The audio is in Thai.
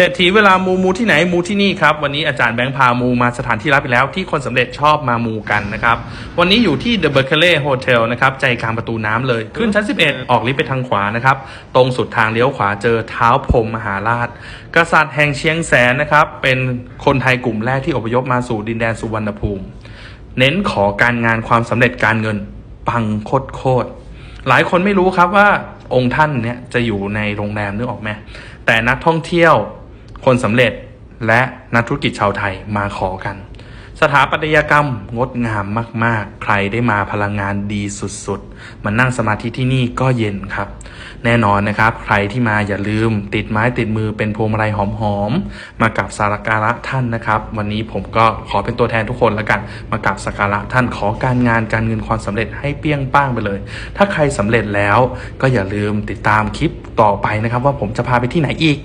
เศรษฐีเวลามูมูที่ไหนมูที่นี่ครับวันนี้อาจารย์แบงค์พามูมาสถานที่รับไปแล้วที่คนสำเร็จชอบมามูกันนะครับวันนี้อยู่ที่ The b e r k e l e y Hotel นะครับใจกลางประตูน้ำเลยขึ้นชั้น 11 ออกลิฟต์ไปทางขวานะครับตรงสุดทางเลี้ยวขวาเจอเท้าพรมมหาราช กษัตริย์แห่งเชียงแสนนะครับเป็นคนไทยกลุ่มแรกที่อพยพมาสู่ดินแดนสุวรรณภูมิ เน้นขอการงานความสำเร็จการเงินปังโคตรโคตรหลายคนไม่รู้ครับว่าองค์ท่านเนี่ยจะอยู่ในโรงแรมนึกออกไหมแต่นักท่องเที่ยว คนสำเร็จและนักธุรกิจชาวไทยมาขอกัน สถาปัตยกรรมงดงามมาก ๆ ใครได้มาพลังงานดีสุด ๆ มานั่งสมาธิที่นี่ก็เย็นครับ แน่นอนนะครับ ใครที่มาอย่าลืมติดไม้ติดมือเป็นพวงมาลัยหอม ๆ มากับสารการะท่านนะครับ วันนี้ผมก็ขอเป็นตัวแทนทุกคนแล้วกัน มากับสักการะท่านขอการงานการเงินความสำเร็จให้เปี้ยงป้างไปเลย ถ้าใครสำเร็จแล้วก็อย่าลืมติดตามคลิปต่อไปนะครับ ว่าผมจะพาไปที่ไหนอีก